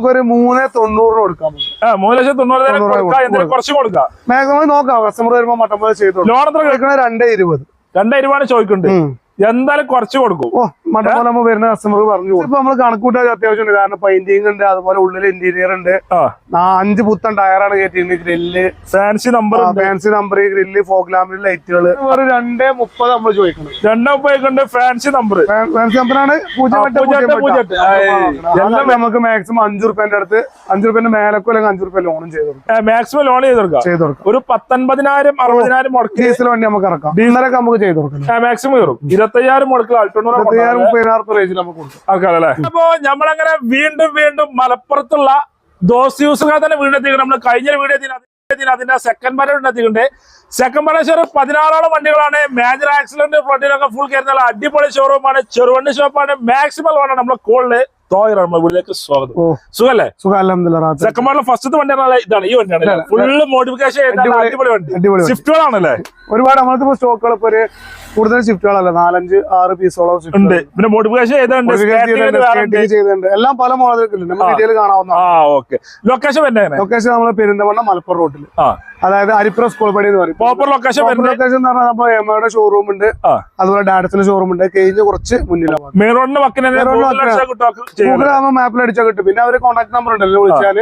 നമുക്കൊരു മൂന്ന് രൂപ കൊടുക്കാം മൂന്ന് ലക്ഷത്തി എന്തെങ്കിലും കുറച്ച് കൊടുക്കാം. മാക്സിമം നോക്കാം കസ്റ്റമർ വരുമ്പോ മട്ടം പോലെ ചെയ്തു ലോൺ എത്ര കൊടുക്കണ രണ്ടേ ഇരുപത്. രണ്ടേ രൂപയാണ് ചോദിക്കുന്നുണ്ട് എന്തായാലും കുറച്ച് കൊടുക്കും. ഓ മട്ടം പോലെ നമ്മൾ വരുന്ന കസ്റ്റമർ പറഞ്ഞു. ഇപ്പൊ നമ്മൾ കണക്കൂട്ടാൻ അത്യാവശ്യമുണ്ട് കാരണം പെയിന്റിംഗ് ഉണ്ട് അതുപോലെ ഉള്ളിൽ ഇന്റീരിയർ ഉണ്ട്. അഞ്ച് പുത്തൻ ടയറാണ് കയറ്റിയിരുന്നത് grill. Fancy number fancy number grill fog ലാമ്പിൽ ലൈറ്റുകൾ ഒരു രണ്ടേ മുപ്പത് നമ്മൾ ചോദിക്കണം. രണ്ടേ മുപ്പത് ഫാൻസി നമ്പർ ഫാൻസി നമ്പറാണ്. അതൊക്കെ നമുക്ക് മാക്സിമം അഞ്ചു റുപ്യന്റെ അടുത്ത് അഞ്ചു റുപ്യന്റെ മേലക്കോ അല്ലെങ്കിൽ അഞ്ചു റുപ്യ ലോണും ചെയ്ത് മാക്സിമം ലോൺ ചെയ്ത് കൊടുക്കാം. ചെയ്ത് കൊടുക്കാം. ഒരു പത്തൊൻപതിനായിരം അറുപതിനായിരം മുടക്കി ഡീസൽ വണ്ടി നമുക്ക് ഇറക്കാം. ഡീസലൊക്കെ നമുക്ക് ചെയ്ത് കൊടുക്കാം. മാക്സിമം കയറും. ഇരുപത്തയ്യായിരം മുടക്കിൽ അൾട്ടോണൂറ് മുപ്പതിനായിരം റേഞ്ചിൽ നമുക്ക് കൊടുക്കാം. ആൾക്കാരല്ലേ? അപ്പോ നമ്മളങ്ങനെ വീണ്ടും വീണ്ടും മലപ്പുറത്തുള്ള ദോസ് യൂസുകാർ തന്നെ വീണ്ടെത്തിക്കണം നമ്മൾ കഴിഞ്ഞ വീഡിയോ അതിന്റെ സെക്കൻഡ് മരം വീണ്ടെത്തിയിട്ടുണ്ട് സെക്കൻഡ് പാര പതിനാറോളം വണ്ടികളാണ്. മേജർ ആക്സിഡന്റ് ഫ്രണ്ടിലൊക്കെ ഫുൾ കയറുന്ന അടിപൊളി ഷോറൂമാണ് ചെറുവണ്ടി ഷോപ്പാണ് മാക്സിമം ആണ് നമ്മളെ കോളിൽ തോയറാണ് നമ്മുടെ വീട്ടിലേക്ക് സ്വാഗതം. സുഖല്ലേ? പാറിലെ ഫസ്റ്റത്തെ വണ്ടി ഇതാണ് ഈ വണ്ടിയാണ് ഫുള്ള് മോഡിഫിക്കേഷൻ അടിപൊളി- വണ്ടി. സ്വിഫ്റ്റുകളാണല്ലേ ഒരുപാട് നമ്മളത്തെ ഇപ്പൊ സ്റ്റോക്കുകൾ ഇപ്പൊ ഒരു കൂടുതൽ ഷിഫ്റ്റുകളല്ല നാലഞ്ച് ആറ് പീസോളം ഉണ്ട്. പിന്നെ മോഡിഫിക്കേഷൻ ചെയ്തിട്ടുണ്ട്. എല്ലാം പല മോഡലുകളിലും നമുക്ക്. ഡീറ്റെയിൽ കാണാവുന്ന ലൊക്കേഷൻ ലൊക്കേഷൻ നമ്മളെ പെരിന്തമണ്ണ മലപ്പുറം റോട്ടിൽ ആ. അതായത് അരിപ്പുറ സ്കൂൾ പടി എന്ന് പറയും. പ്രോപ്പർ ലൊക്കേഷൻ ലൊക്കേഷൻ എന്ന് പറഞ്ഞാൽ നമ്മൾ എമ്മയുടെ ഷോറൂം ഉണ്ട്. അതുപോലെ ഡാഡസിന്റെ ഷോറൂം ഉണ്ട്. കഴിഞ്ഞ് കുറച്ച് മുന്നിലാണ് മെയിൻ റോഡിന്റെ വക്കിനെ. ഗൂഗിൾ ആകുമ്പോൾ മാപ്പിൽ അടിച്ചാൽ കിട്ടും പിന്നെ അവർ കോൺടാക്ട് നമ്പർ ഉണ്ടല്ലോ വിളിച്ചാൽ.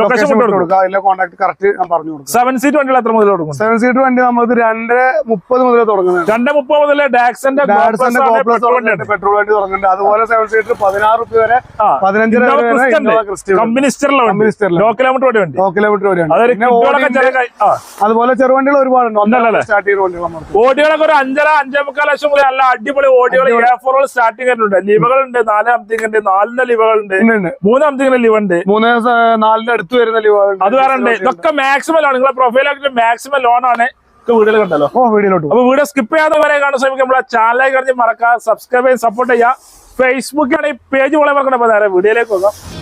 ലൊക്കേഷൻ കൊടുക്കുക അതിലെ കോൺടാക്ട് കറക്റ്റ് ഞാൻ പറഞ്ഞു കൊടുക്കും. സെവൻ സീറ്റ് വണ്ടികൾ എത്ര മുതൽ കൊടുക്കും സെവൻ സീറ്റർ വണ്ടി നമുക്ക് രണ്ട് മുപ്പത് മുതൽ തുടങ്ങുന്നത് രണ്ട് മുപ്പത് മുതൽ ഡാക്സന്റെ പെട്രോൾ വണ്ടി. തുടങ്ങുന്നുണ്ട്. അതുപോലെ സെവൻ സീറ്റ് പതിനാറ് റുപ്യ വരെ പതിനഞ്ച് അതുപോലെ ചെറുവണ്ടികൾ ഒരുപാടുണ്ട്. സ്റ്റാർട്ട് ചെയ്യുന്ന വണ്ടികൾ ഓടികളൊക്കെ ഒരു അഞ്ചര അഞ്ചേ മുക്കാൽ ലക്ഷം മുതൽ നല്ല അടിപൊളി ഓടികൾ ഫോറുകൾ സ്റ്റാർട്ടിംഗ് ആയിട്ടുണ്ട് ലിവകളുണ്ട് നാല് അംതിങ് ഉണ്ട് നാലിന്റെ ലിവകളുണ്ട്. മൂന്ന് അംതിങ്ങിന്റെ ലിവുണ്ട് മൂന്ന് നാലിന്റെ അടുത്ത് വരുന്ന അത് വേറെണ്ട് ഇതൊക്കെ മാക്സിമം ലോൺ നിങ്ങളെ പ്രൊഫൈലൊക്കെ മാക്സിമം ലോൺ ആണ്. വീഡിയോ കണ്ടല്ലോ. ഓ വീഡിയോട്ട് അപ്പൊ വീഡിയോ സ്കിപ്പ് ചെയ്യാതെ വരെ കാണാൻ ശ്രമിക്കും നമ്മളെ ചാനലായി കഴിഞ്ഞ് മറക്കാം സബ്സ്ക്രൈബ് ചെയ്ത് സപ്പോർട്ട് ചെയ്യാം ഫേസ്ബുക്കിലാണ് ഈ പേജ് പോലെ മറക്കണം അപ്പൊ നേരെ വീഡിയോയിലേക്ക്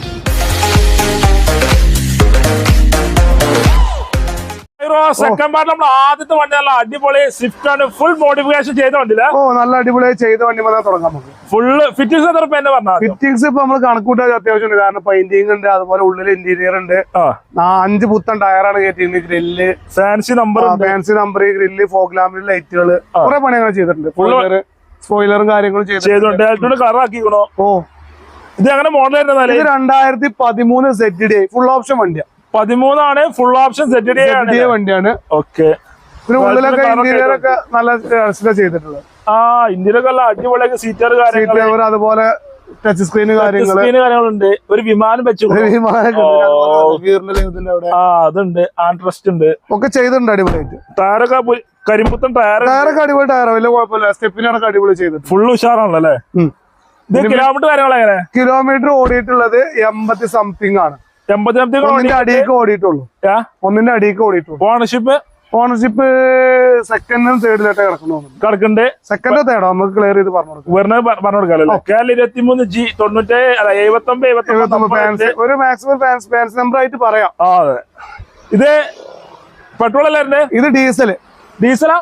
പോകാം സെക്കൻഡ് പാർട്ട് നമ്മൾ ആദ്യത്തെ വണ്ടി നല്ല അടിപൊളി സ്വിഫ്റ്റ് ആണ്. ഫുൾ മോഡിഫിക്കേഷൻ ചെയ്ത വണ്ടിയില്ല ഓ നല്ല അടിപൊളിയായി ചെയ്ത വണ്ടി വന്നാൽ തുടങ്ങാം നമുക്ക്. ഫുള്ള് ഫിറ്റിംഗ്സ് എത്ര പറഞ്ഞാൽ ഫിറ്റിംഗ്സ് ഇപ്പൊ നമ്മൾ കണക്കൂട്ടാൻ അത്യാവശ്യമുണ്ട്. കാരണം പെയിന്റിംഗ് ഉണ്ട് അതുപോലെ ഉള്ളിൽ ഇന്റീരിയർ ഉണ്ട്. അഞ്ച് പുത്തൻ ടയറാണ് കയറ്റിയിരുന്നത് grill fancy number fancy number grill fog ലാമ്പിൽ ലൈറ്റുകൾ കുറെ പണികൾ ചെയ്തിട്ടുണ്ട്. ഫുള്ള് സ്പോയിലറും കാര്യങ്ങളും ചെയ്തിട്ടുണ്ട്. ആക്കിക്കണോ? ഓ. ഇത് അങ്ങനെ മോഡൽ ഇത് രണ്ടായിരത്തി പതിമൂന്ന് സെറ്റ് ഡി ഫുൾ ഓപ്ഷൻ വണ്ടിയാണ് പതിമൂന്നാണ് ഫുൾ ഓപ്ഷൻ സെറ്റ് ഡി വണ്ടിയാണ്. ഓക്കെ പിന്നെ ഉള്ളിലൊക്കെ ഒക്കെ ഇന്റീരിയർ ഒക്കെ നല്ല ചെയ്തിട്ടുള്ളത്. ആ ഇന്ത്യയിലൊക്കെ നല്ല അടിപൊളിയൊക്കെ സീറ്റർ സീറ്റ് കാര്യങ്ങൾ അതുപോലെ ടച്ച് സ്ക്രീൻ കാര്യങ്ങൾ. സ്ക്രീന് കാര്യങ്ങളുണ്ട്. ഒരു വിമാനം വെച്ചു ആ അതുണ്ട്. ആൻട്രസ്റ്റ് ഉണ്ട്. ഒക്കെ ചെയ്തിട്ടുണ്ട് അടിപൊളിയായിട്ട്. ടയറൊക്കെ കരിമ്പുത്തൻ ടയർ ടയറൊക്കെ അടിപൊളി ടയർ വലിയ കുഴപ്പമില്ല. സ്റ്റെപ്പിനൊക്കെ അടിപൊളി ചെയ്തിട്ട് ഫുൾ ഉഷാറാണല്ലോ അല്ലേ? ഇത് കിലോമീറ്റർ കാര്യങ്ങൾ എങ്ങനെ കിലോമീറ്റർ ഓടിയിട്ടുള്ളത് എൺപത്തി സംതിങ് ആണ്. ഒന്നിന്റെ അടിയൊക്കെ ഓടിയിട്ടുള്ളൂ. ഒന്നിന്റെ അടിയൊക്കെ ഓടിയിട്ടുള്ളൂ. ഓണർഷിപ്പ് ഓണർഷിപ്പ് സെക്കൻഡും തേർഡിലായിട്ട് കിടക്കുന്നു കിടക്കുന്നുണ്ട് സെക്കൻഡോ തേർഡോ നമുക്ക് ക്ലിയർ ചെയ്ത് പറഞ്ഞു വരുന്നത് പറഞ്ഞു കൊടുക്കാമല്ലോ കേരള ഇരുപത്തിമൂന്ന് ജി തൊണ്ണൂറ്റി അല്ല എഴുപത്തൊമ്പത് എഴുപത്തൊമ്പത് എഴുപത്തൊമ്പത് ഫാൻസ് ഒരു മാക്സിമം ഫാൻസ് ഫാൻസ് നമ്പർ ആയിട്ട് പറയാം. ആ അതെ. ഇത് പെട്രോൾ അല്ലേ ഇത് ഡീസൽ ഡീസലാ?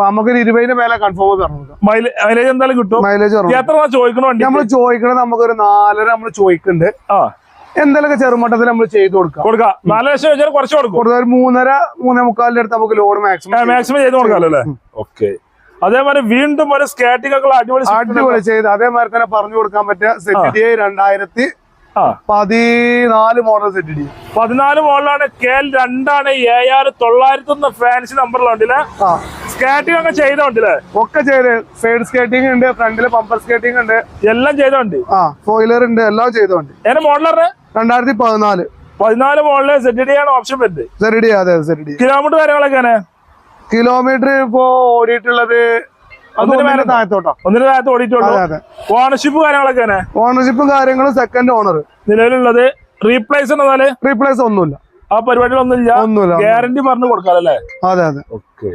നമുക്കൊരു ഇരുപതിന്റെ മേലെ കൺഫേം പറഞ്ഞു മൈലേജ് എന്തായാലും കിട്ടും? മൈലേജ് എത്ര ചോദിക്കണ നമ്മൾ ചോദിക്കണത് നമുക്കൊരു നാലര നമ്മൾ ചോദിക്കുന്നുണ്ട് ആ. എന്തെങ്കിലുമൊക്കെ ചെറുമട്ടത്തിൽ നമ്മൾ ചെയ്ത് കൊടുക്കാം. കൊടുക്കാം. നാല് ലക്ഷം വെച്ചാൽ കുറച്ച് കൊടുക്കും. ഒരു മൂന്നര മൂന്നേ മുക്കാലിന്റെ അടുത്ത് നമുക്ക് ലോഡ് മാക്സിമം മാക്സിമം ചെയ്ത് കൊടുക്കാം. അല്ലേ? ഓക്കെ. അതേപോലെ വീണ്ടും ഒരു സ്കാറ്റിംഗ് ഒക്കെ അടിപൊളി. അടിപൊളി ചെയ്ത് അതേമാതിരി തന്നെ പറഞ്ഞു കൊടുക്കാൻ പറ്റിയ സെറ്റ് ഡി രണ്ടായിരത്തി പതിനാല് മോഡൽ സെറ്റ് ഡി പതിനാല് മോഡലാണ് കെ എൽ രണ്ടാണ് ആർ തൊള്ളായിരത്തി ഒന്ന് ഫാൻസി നമ്പറിലുണ്ടല്ലേ സ്കാറ്റിംഗ് ഒക്കെ ചെയ്തോണ്ടല്ലേ ഒക്കെ ചെയ്ത്. സൈഡ് സ്കേറ്റിംഗ് ഉണ്ട് ഫ്രണ്ടിൽ പമ്പർ സ്കേറ്റിംഗ് ഉണ്ട്. എല്ലാം ചെയ്തോണ്ട്? ആ ഫോയിലർ ഉണ്ട് എല്ലാം ചെയ്തോണ്ട്. എന്റെ മോഡലർ രണ്ടായിരത്തി പതിനാല്. പതിനാല് മോഡൽ സെറ്റ് ഡി ആണ് ഓപ്ഷൻ വരുന്നത്. സെറ്റ് ഡി അതെ സെറ്റ് ഡി കിലോമീറ്റർ കാര്യങ്ങളൊക്കെയാണ് കിലോമീറ്റർ ഇപ്പോ ഓടിയിട്ടുള്ളത് ഒന്നിന് താഴത്തോട്ടോ. ഒന്നിന് താഴത്ത് ഓടിയിട്ടുള്ളൂ? ഓണർഷിപ്പ് കാര്യങ്ങളൊക്കെയാണ് ഓണർഷിപ്പും കാര്യങ്ങളും സെക്കൻഡ് ഓണർ നിലവിലുള്ളത് റീപ്ലേസ് എന്നാൽ? റീപ്ലേസ് ഒന്നുമില്ല. ആ പരിപാടികളൊന്നുമില്ല. ഒന്നുമില്ല ഗ്യാരണ്ടി പറഞ്ഞു കൊടുക്കാറല്ലേ അതെ അതെ. ഓക്കെ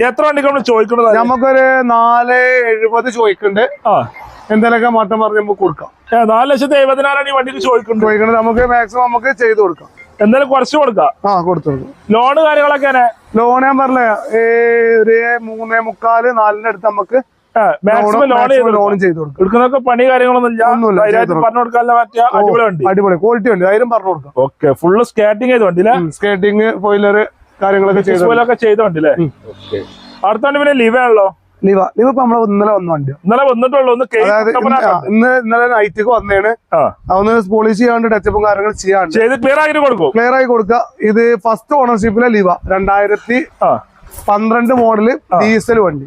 എത്ര വണ്ടിക്ക് നമ്മൾ ചോദിക്കുന്നത് നമുക്കൊരു നാല് എഴുപത് ചോദിക്കുന്നുണ്ട് ആ. എന്തെങ്കിലുമൊക്കെ മാറ്റം പറഞ്ഞ് നമുക്ക് കൊടുക്കാം. നാല് ലക്ഷത്തി എഴുപതിനായിരം ഈ വണ്ടിക്ക് ചോദിക്കുന്നുണ്ട് ചോദിക്കുന്നത് നമുക്ക് മാക്സിമം നമുക്ക് ചെയ്ത് കൊടുക്കാം. എന്തായാലും കുറച്ച് കൊടുക്കാം. ആ കൊടുത്തു ലോണ് കാര്യങ്ങളൊക്കെ ലോൺ ഞാൻ പറഞ്ഞ ഒരു മൂന്നേ മുക്കാൽ നാലിന്റെ അടുത്ത് നമുക്ക് മാക്സിമം ലോൺ ചെയ്ത് എടുക്കുന്നൊക്കെ പണി കാര്യങ്ങളൊന്നും ഇല്ല പറഞ്ഞു പറ്റിയ അടിപൊളി അടിപൊളി. ക്വാളിറ്റി ഉണ്ട് ആയിരം പറഞ്ഞു കൊടുക്കാം. ഓക്കെ ഫുള്ള് സ്കേറ്റിംഗ് ചെയ്ത വണ്ടി അല്ലേ സ്കേട്ടിങ് ഫോയിലർ കാര്യങ്ങളൊക്കെ ചെയ്തോണ്ടല്ലേ? അടുത്തോണ്ട് പിന്നെ ലിവ ആണല്ലോ? ലിവ ലിവ ഇപ്പൊ നമ്മളെ ഇന്നലെ വന്ന വണ്ടി. ഇന്നലെ വന്നിട്ടുള്ളൂ. ഇന്ന് ഇന്നലെ നൈറ്റിക്ക് വന്നേണ്. അവന്ന് അതൊന്ന് പോളിഷ് ചെയ്യാണ്ട് ടച്ചപ്പും കാര്യങ്ങൾ ചെയ്യാണ്ട്. ക്ലിയർ ആയിട്ട് കൊടുക്കും. ക്ലിയർ ആയി കൊടുക്കുക ഇത് ഫസ്റ്റ് ഓണർഷിപ്പിലെ ലിവ രണ്ടായിരത്തി പന്ത്രണ്ട് മോഡൽ ഡീസൽ വണ്ടി.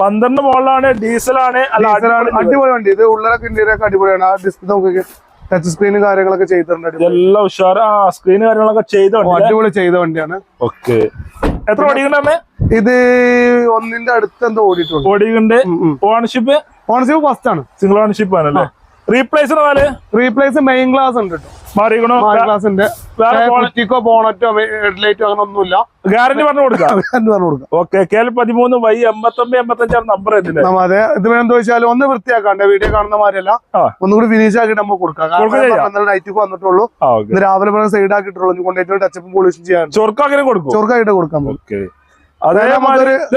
പന്ത്രണ്ട് മോഡലാണ് ഡീസലാണ് അടിപൊളി അടിപൊളി വണ്ടി. ഇത് ഉള്ളിലൊക്കെ ഇന്ത്യയിലൊക്കെ അടിപൊളിയാണ്. ആ ഡിസ്ക് നമുക്ക് ടച്ച് സ്ക്രീനും കാര്യങ്ങളൊക്കെ ചെയ്തിട്ടുണ്ട്. എല്ലാം ഉഷാറ്. ആ സ്ക്രീൻ കാര്യങ്ങളൊക്കെ ചെയ്ത അടിപൊളി ചെയ്ത വണ്ടിയാണ്. ഓക്കെ. എത്ര ഓടിക്കണ്ടേ ഇത് ഒന്നിന്റെ അടുത്ത് എന്തോ ഓടിയിട്ടുണ്ട്. ഓടിക്കണ്ട് ഓണർഷിപ്പ് ഓണർഷിപ്പ് ഫസ്റ്റ് ആണ്. സിംഗിൾ ഓണർഷിപ്പ് ആണല്ലേ? റീപ്ലേസ് റീപ്ലേസ് മെയിൻ ഗ്ലാസ് ഉണ്ട് കേട്ടോ കുറ്റിക്കോ ബോണറ്റോ ഹെഡ്ലൈറ്റോ അങ്ങനെ ഒന്നുമില്ല. ഗ്യാരണ്ടി പറഞ്ഞു കൊടുക്കാം. പറഞ്ഞു കൊടുക്കാം. ഓക്കെ കെ എൽ പതിമൂന്ന് വൈ എൺപത്തൊമ്പത് എൺപത്തഞ്ചാണ് നമ്പർ എത്തില്ലേ നമ്മ അതെ ഇത് എന്താ വെച്ചാൽ ഒന്ന് വൃത്തിയാക്കാണ്ട് വീഡിയോ കാണുന്ന മാതിരിയല്ല. ഒന്നുകൂടി ഫിനിഷ് ആക്കിയിട്ട് നമുക്ക് കൊടുക്കാം. നൈറ്റിക്ക് വന്നിട്ടുള്ളൂ. ഇന്ന് രാവിലെ പറഞ്ഞ സൈഡ് ആക്കിയിട്ടുള്ളൂ. കൊണ്ടുപോയിട്ട് ടച്ചപ്പും പോളിഷും ചെയ്യാൻ ചൊർക്കാക്കിനെ കൊടുക്കും. ചോർക്കായിട്ട് കൊടുക്കാൻ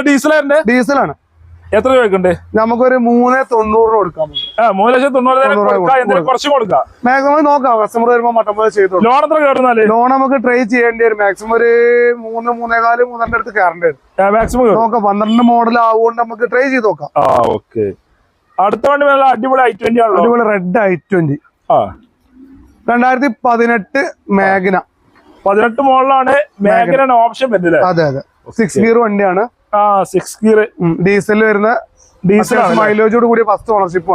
ഡീസലാണ് ഡീസലാണ് എത്ര രൂപയ്ക്കുണ്ട് നമുക്കൊരു മൂന്ന് തൊണ്ണൂറ് കൊടുക്കാം മൂന്ന് ലക്ഷത്തി തൊണ്ണൂറ് കുറച്ച് കൊടുക്കാം. മാക്സിമം നോക്കാം. കസ്റ്റമർ വരുമ്പോൾ മട്ടം പോലെ ചെയ്തു ലോൺ എത്ര കയറുന്നാൽ ലോൺ നമുക്ക് ട്രൈ ചെയ്യേണ്ടി വരും. മാക്സിമം ഒരു മൂന്ന് മൂന്നേകാൽ മൂന്നെണ്ണ അടുത്ത് കയറേണ്ടി വരും. മാക്സിമം നോക്കാം. പന്ത്രണ്ട് മോഡൽ ആവുകൊണ്ട് നമുക്ക് ട്രൈ ചെയ്ത് നോക്കാം. ആ ഓക്കെ അടുത്ത വണ്ടി നല്ല അടിപൊളി ഐ ട്വന്റി ആണല്ലോ. അടിപൊളി റെഡ് ഐ ട്വന്റി ആ. രണ്ടായിരത്തി പതിനെട്ട് മേഘന പതിനെട്ട് മോഡലാണ് മേഖലയാണ് ഓപ്ഷൻ അതെ അതെ. സിക്സ് ഗിയർ വണ്ടിയാണ്. ആ സിക്സ് ഗിയർ ഡീസൽ വരുന്ന ഡീസൽ മൈലേജോട് കൂടിയ first ownership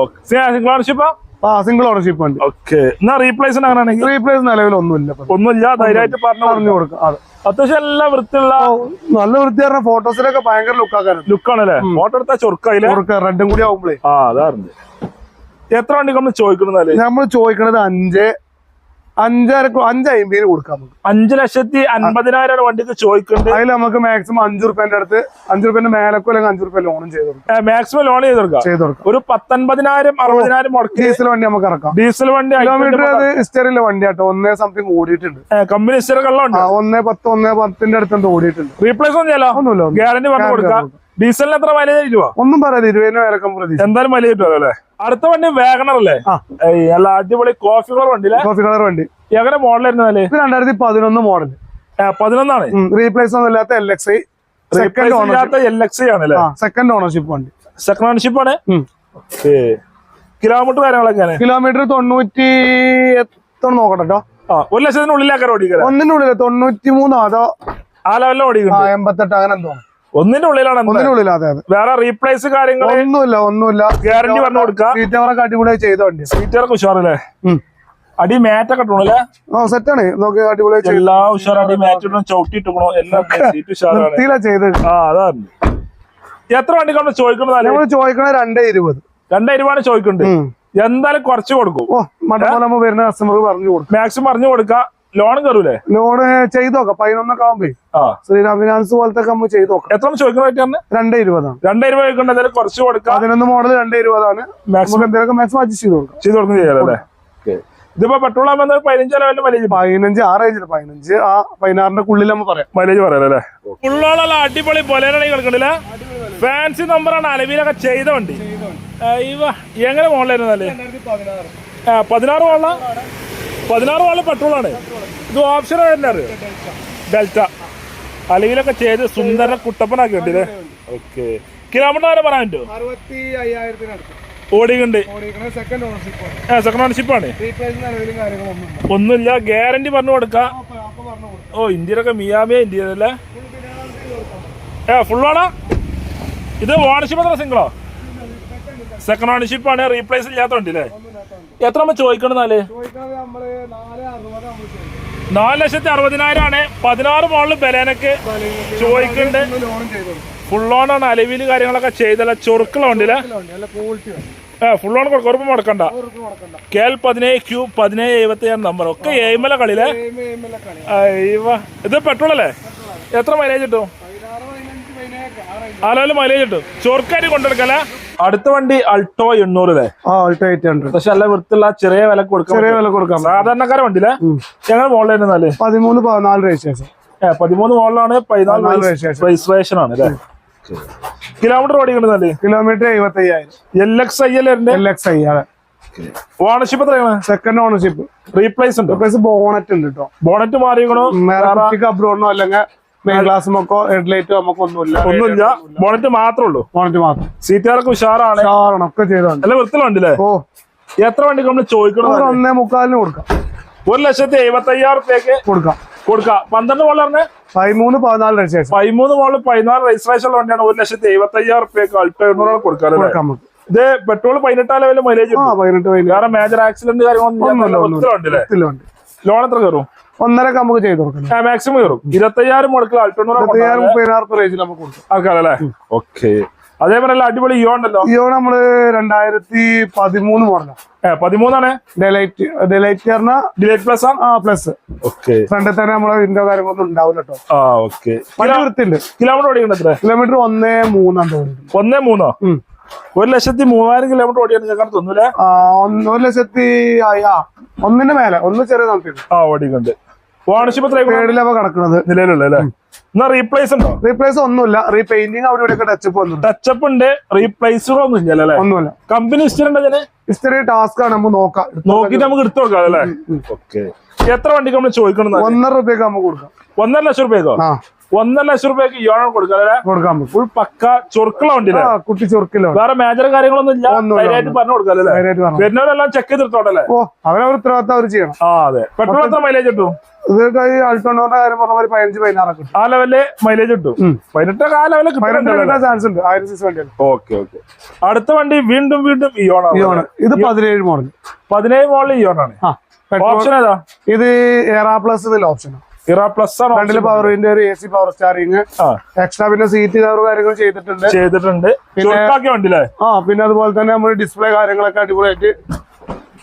okay single ownership ആ? സിംഗിൾ ഓണർഷിപ്പ് വണ്ടി. ഓക്കെ എന്നാ റീപ്ലേസ് അങ്ങനെയാണെങ്കിൽ? റീപ്ലേസ് നിലവിൽ ഒന്നുമില്ല. ഒന്നുമില്ല ധൈര്യമായിട്ട് പറഞ്ഞു പറഞ്ഞു കൊടുക്കും. അതെ. അത്യാവശ്യം എല്ലാ വൃത്തിയുള്ള നല്ല വൃത്തി പറഞ്ഞ ഫോട്ടോസിലൊക്കെ ഭയങ്കര ലുക്കാക്കാൻ ലുക്കാണല്ലേ ഫോട്ടോ എടുത്ത ചൊറുക്കായില്ലേ? റെഡും കൂടി ആവുമ്പോഴേ ആ അതാറുണ്ട് എത്ര വണ്ടി നമ്മൾ ചോദിക്കണമെന്നാൽ നമ്മൾ ചോദിക്കണത് അഞ്ച് അഞ്ചര അഞ്ച് അമ്പതിന് കൊടുക്കാം നമുക്ക്. അഞ്ചു ലക്ഷത്തി അൻപതിനായിരം വണ്ടിക്ക് ചോദിക്കുന്നുണ്ട് അതിൽ നമുക്ക് മാക്സിമം അഞ്ചു റുപ്യന്റെ അടുത്ത് അഞ്ചു റുപ്യന്റെ മേലക്കോ അല്ലെങ്കിൽ അഞ്ചു റുപ്യ ലോണും ചെയ്ത് കൊടുക്കാം. മാക്സിമം ലോൺ ചെയ്ത് കൊടുക്കാം. ചെയ്ത് കൊടുക്കാം. ഒരു പത്തൊൻപതിനായിരം അറുപതിനായിരം മുടക്കി ഡീസൽ വണ്ടി നമുക്ക് ഇറക്കാം. ഡീസൽ വണ്ടി കിലോമീറ്റർ അത് ഹിസ്റ്ററിലെ വണ്ടി ആട്ടോ. ഒന്നേ സംതിങ് ഓടിയിട്ടുണ്ട്. കമ്പനി ഹിസ്റ്ററി ആ കള്ളുണ്ട് ഒന്നേ പത്ത് ഒന്നേ പത്തിന്റെ അടുത്ത് ഓടിയിട്ടുണ്ട്. റീപ്ലേസ് ഒന്നും ചെയ്യാലോ ഒന്നുമില്ല ഒന്നും. ഗ്യാരണ്ടി പറഞ്ഞു കൊടുക്കാം. ഡീസലിന് എത്ര മൈലേജ് രൂപ ഒന്നും പറയാതെ ഇരുപതിനോ ഇറക്കം പ്രതീക്ഷ എന്തായാലും മൈലേജ് കിട്ടുമല്ലോ അല്ലേ? അടുത്ത വണ്ടി വേഗണർ അല്ലേ അല്ല അടിപൊളി കോഫി കളർ വണ്ടി കോഫി കളർ വണ്ടി. എങ്ങനെ മോഡലായിരുന്നാൽ ഇത് രണ്ടായിരത്തി പതിനൊന്ന് മോഡൽ പതിനൊന്നാണ്. റീപ്ലേസ് ഒന്നും ഇല്ലാത്ത L X I second ownership L X second ownership വണ്ടി. സെക്കൻഡ് ഓണർഷിപ്പ് ആണ്? കിലോമീറ്റർ കാര്യങ്ങളൊക്കെ കിലോമീറ്റർ തൊണ്ണൂറ്റി എത്ര നോക്കട്ടോ ഒരു ലക്ഷത്തിനുള്ളിലാക്കാൻ ഓടിക്കുന്നത് ഒന്നിനുള്ളിൽ തൊണ്ണൂറ്റി മൂന്നോ അതോ ആ ലെവലിൽ ഓടിക്കുന്നു എൺപത്തെട്ട് അങ്ങനെ എന്തോ. ഒന്നിന്റെ ഉള്ളിലാണ് ഒന്നിന്റെ ഉള്ളിൽ അതെ അതെ. വേറെ റീപ്ലേസ് കാര്യങ്ങൾ ഒന്നുമില്ല ഒന്നുമില്ല. ഗ്യാരണ്ടി പറഞ്ഞു കൊടുക്കാം. സീറ്റ് അവർക്ക് അടിപൊളിയായി ചെയ്ത വണ്ടി സീറ്ററൊക്കെ ഉഷാറല്ലേ? അടി മാറ്റൊക്കെ ഇട്ടണല്ലേ ആ ആണ്. നോക്കി അടിപൊളിയായി എല്ലാ ഉഷാർ അടി മാറ്റ് ഇടണം ചവിട്ടി ഇട്ടണോ എല്ലാം സീറ്റ് ഉഷാറാണ്. ചെയ്ത് ആ അതാണ് എത്ര വണ്ടിക്കാണ് ചോദിക്കണോ നമ്മൾ ചോദിക്കണ രണ്ടേ ഇരുപത്. രണ്ടേ ഇരുപതാണ് ചോദിക്കുന്നുണ്ട് എന്തായാലും കുറച്ച് കൊടുക്കും. വരുന്ന കസ്റ്റമർ പറഞ്ഞു കൊടുക്കും. മാക്സിമം പറഞ്ഞു കൊടുക്കാം. ലോൺ കയറൂലേ ലോണ് ചെയ്ത് നോക്കാം. പതിനൊന്നൊക്കെ ആവുമ്പേ. ആ. ശ്രീറാം ഫിനാൻസ് പോലത്തെ നമ്മൾ ചെയ്ത് നോക്കാം. എത്ര ചോദിക്കുന്ന രണ്ടേ ഇരുപതാണ്. രണ്ടേ രൂപ ചോദിക്കണ്ടെങ്കിൽ കുറച്ച് കൊടുക്കാം. പതിനൊന്ന് മോഡൽ രണ്ടേ ഇരുപതാണ്. മാക്സിമം നമുക്ക് എന്തെങ്കിലും മാക്സിമം അഡ്ജസ്റ്റ് ചെയ്ത് കൊടുക്കാം. ചെയ്ത് കൊടുക്കുന്ന ചെയ്യാലേ ഇതിപ്പോ പെട്രോൾ ആകുമ്പോൾ പതിനഞ്ച് മൈലേജ് പതിനഞ്ച്. ആ റേഞ്ചിൽ പതിനഞ്ച്. ആ പതിനാറിന്റെ ഉള്ളിൽ നമ്മൾ പറയാം. മൈലേജ് പറയാലേ അല്ലേ? ഫുള്ളോളല്ല അടിപൊളി പൊലേരണി കളിക്കണ്ടില്ല ഫാൻസി നമ്പറാണ് അലവിലൊക്കെ ചെയ്ത വണ്ടി. എങ്ങനെ മോളിലായിരുന്നു അല്ലേ പതിനാറ്. മോളില പതിനാറ് മോളിൽ പെട്രോളാണ്. ഇത് ഓപ്ഷൻ വരുന്നത് ഡെൽറ്റ. അലവിലൊക്കെ ചെയ്ത് സുന്ദര കുട്ടപ്പനാക്കി ഉണ്ടല്ലേ ഓക്കെ. കിലോമീറ്റർ ആരെ പറയാൻ പറ്റുമോ? ഓടിക്കുണ്ട് ഓടിക്കണ സെക്കൻഡ് ഓണർഷിപ്പ് ആണ്. ഒന്നുമില്ല ഗ്യാരണ്ടി പറഞ്ഞു കൊടുക്കാം. ഓ ഇന്ത്യയിലൊക്കെ മിയാമിയ ഇന്ത്യ ഏ ഫുള്ളാണോ ഇത് ഓണർഷിപ്പ് എത്ര സിംഗിളോ സെക്കൻഡ് ഓണർഷിപ്പ് ആണ് റീപ്ലേസ് ഇല്ലാത്ത വണ്ടി അല്ലേ എത്ര നമ്മൾ ചോദിക്കണം നാല്? നാല് ലക്ഷത്തി അറുപതിനായിരം ആണ് പതിനാറ് മോളിൽ ബലേനക്ക് ചോദിക്കുന്നുണ്ട് ഫുൾ ഓൺ ആണ്. അലവിൽ കാര്യങ്ങളൊക്കെ ചെയ്തല്ല ഏ ഫുൾ ഓൺ കൊടുക്കുമ്പോൾ മുടക്കണ്ട. കെൽ കൊടുക്കണ്ട കെ എൽ പതിനേഴ് ക്യൂ പതിനേഴ് എഴുപത്തി ഏഴ് നമ്പർ ഒക്കെ എയ്മല കളിയിലെ ഇത് പെട്രോൾ അല്ലേ? എത്ര മൈലേജ് കിട്ടും? ആലോചന മൈലേജ് കിട്ടും. ചൊറുക്കാരി കൊണ്ടെടുക്കല്ലേ അടുത്ത വണ്ടി അൾട്ടോ എണ്ണൂറ് അല്ലേ? അൾട്ടോ എയ്റ്റ് ഹൺഡ്രഡ് പക്ഷെ അല്ല വൃത്തിയുള്ള ചെറിയ വില കൊടുക്കാം ചെറിയ വില കൊടുക്കാം സാധാരണക്കാരെ വണ്ടിയില്ലേ ഞങ്ങൾ മോളിലായിരുന്നാൽ പതിമൂന്ന് പതിനാല് രജിസ്ട്രേഷൻ പതിമൂന്ന് മോളിലാണ് പതിനാല്. രജിസ്ട്രേഷൻ ആണ് അല്ലേ? കിലോമീറ്റർ ഓടിക്കണ്ടല്ലേ കിലോമീറ്റർ എഴുപത്തി അയ്യായിരം L X I L L X I അതെ ഓണർഷിപ്പ് എത്രയാണ്? സെക്കൻഡ് ഓണർഷിപ്പ് റീപ്ലേസ് ഉണ്ട്? റീപ്ലേസ് ബോണറ്റ് ഉണ്ട് കേട്ടോ ബോണറ്റ് മാറിയണോ അല്ലെങ്കിൽ മെയിൻ ഗ്ലാസ് മക്കോ ഹെഡ്ലൈറ്റോ നമുക്ക് ഒന്നുമില്ല. ഒന്നുമില്ല. ബോണറ്റ് മാത്രമേ ഉള്ളൂ. ബോണറ്റ് മാത്രം. സീറ്റുകാർക്ക് ഉഷാറാണ്. ഉഷാറാണ് ഒക്കെ ചെയ്തോണ്ട്. നല്ല വൃത്തിലുണ്ടല്ലേ ഓ. എത്ര വണ്ടി നമ്മൾ ചോദിക്കണം ഒന്നേ മുക്കാലിന് കൊടുക്കാം. ഒരു ലക്ഷത്തി എഴുപത്തി അയ്യായിരം റുപ്യക്ക് കൊടുക്കാം. കൊടുക്കാം. പന്ത്രണ്ട് പറഞ്ഞ? പതിമൂന്ന് പതിനാല് രജിസ്ട്രേഷൻ പതിമൂന്ന് മോളിൽ പതിനാല് രജിസ്ട്രേഷൻ ഉള്ള വണ്ടിയാണ്. ഒരു ലക്ഷത്തി എഴുപത്തി അയ്യായിരം റുപ്യക്ക് കൊടുക്കാറ് കൊടുക്കാം ഇത് പെട്രോൾ പതിനെട്ടാം ലെവലിൽ മൈലേജ് പതിനെട്ട് മൈലേജ് വേറെ മേജർ ആക്സിഡന്റ് കാര്യങ്ങളൊന്നും ലോൺ എത്ര കയറും? ഒന്നരക്ക് നമുക്ക് ചെയ്ത് കൊടുക്കണം മാക്സിമം കയറും. ഇരുപത്തയ്യായിരം ഇരുപത്തിയായിരം മുപ്പതിനായിരം റേഞ്ചിൽ നമുക്ക് കൊടുക്കാം. ആൾക്കാരല്ലേ? ഓക്കെ. അതേപോലെ അടിപൊളി ഇയോ ഉണ്ടല്ലോ. ഇയോ നമ്മൾ രണ്ടായിരത്തി പതിമൂന്ന് മോഡലാണ് പതിമൂന്നാണ്? ഡെലൈറ്റ് ഡെലൈറ്റ് പറഞ്ഞാൽ ഡിലൈറ്റ് പ്ലസ് ആണ് ആ? Plus okay. ഫ്രണ്ടിൽ തന്നെ നമ്മളെ വിൻഡോ കാര്യങ്ങളൊന്നും ഉണ്ടാവില്ല കേട്ടോ ആ ഓക്കെ. വണ്ടി വൃത്തിണ്ട് കിലോമീറ്റർ ഓടിക്കണ്ട എത്ര കിലോമീറ്റർ ഒന്നേ മൂന്നാണ് ഒന്നേ മൂന്നോ. ഒരു ലക്ഷത്തി മൂവായിരം കിലോമീറ്റർ ഓടിയാണ് ഞങ്ങൾ തോന്നൂലേ? ഒരു ലക്ഷത്തി ഒന്നിന്റെ മേലെ ഒന്ന് ചെറിയ നമുക്ക് ആ ഓടിക്കുന്നുണ്ട്. ഓണർഷിപ്പ് കിടക്കുന്നത് നിലവിലുള്ള അല്ലേ? എന്നാ റീപ്ലേസ് ഉണ്ടോ? റീപ്ലേസ് ഒന്നുമില്ല. റീപെയിന്റിങ് അവിടെ ഇവിടെ ടച്ചപ്പ് വന്നു ടച്ചപ്പ് ഉണ്ട് റീപ്ലേസുകളൊന്നും ഇല്ല അല്ലേ? ഒന്നുമില്ല. കമ്പനി ഹിസ്റ്ററി ഉണ്ട് അതിന് ഇസ്റ്ററി ടാസ്ക് ആണ്. നമുക്ക് നോക്കാം. നോക്കിട്ട് നമുക്ക് എടുത്തു നോക്കാം അല്ലേ? ഓക്കെ എത്ര വണ്ടിക്ക് നമ്മൾ ചോദിക്കണം? ഒന്നര രൂപയ്ക്ക് നമുക്ക് കൊടുക്കാം. ഒന്നര ലക്ഷം രൂപയ്ക്കോ ഒന്നര ലക്ഷം രൂപയ്ക്ക് ഇയോണം കൊടുക്കാം അല്ലേ? കൊടുക്കാം ഫുൾ പക്ക ചൊറുക്കള വണ്ടി കുട്ടി ചൊറുക്കില്ല വേറെ മേജർ കാര്യങ്ങളൊന്നും ഇല്ല. ധൈര്യമായിട്ട് പറഞ്ഞു കൊടുക്കാം അല്ലേ? വരുന്നവരെല്ലാം ചെക്ക് ചെയ്തിട്ടോട്ടല്ലേ ഓ അവരവർ ഉത്തരവാദിത്തം അവർ ചെയ്യണം. ആ അതെ. പെട്രോൾ എത്ര മൈലേജ് കിട്ടും? ഈ കാര്യം പറഞ്ഞ പോലെ പതിനഞ്ച് പതിനാറൊക്കെ ആ ലെവലിൽ മൈലേജ് കിട്ടും. ഉം. പതിനെട്ടൊക്കെ ആ ലെവലിൽ പതിനെട്ട് കിട്ടും ചാൻസ് ഉണ്ട്. ആയിരം സിക്സ് വണ്ടിയാണ്. ഓക്കെ ഓക്കെ അടുത്ത വണ്ടി വീണ്ടും വീണ്ടും ഇയോൺ ഇത് പതിനേഴ് മോഡൽ പതിനേഴ് മോഡൽ ഇയോൺ ആണ്. ഓപ്ഷൻ ഏതാ? ഇത് എറാ പ്ലസ് ഇതിൽ ഓപ്ഷനാണ് ഇറ പ്ലസ് ആണ് രണ്ടിൽ പവർ വിൻഡോ ഒരു A C power steering extra പിന്നെ സീറ്റ് കവർ കാര്യങ്ങൾ ചെയ്തിട്ടുണ്ട്. ചെയ്തിട്ടുണ്ട്. പിന്നെ ആ പിന്നെ അതുപോലെ തന്നെ നമ്മൾ ഡിസ്പ്ലേ കാര്യങ്ങളൊക്കെ അടിപൊളിയായിട്ട്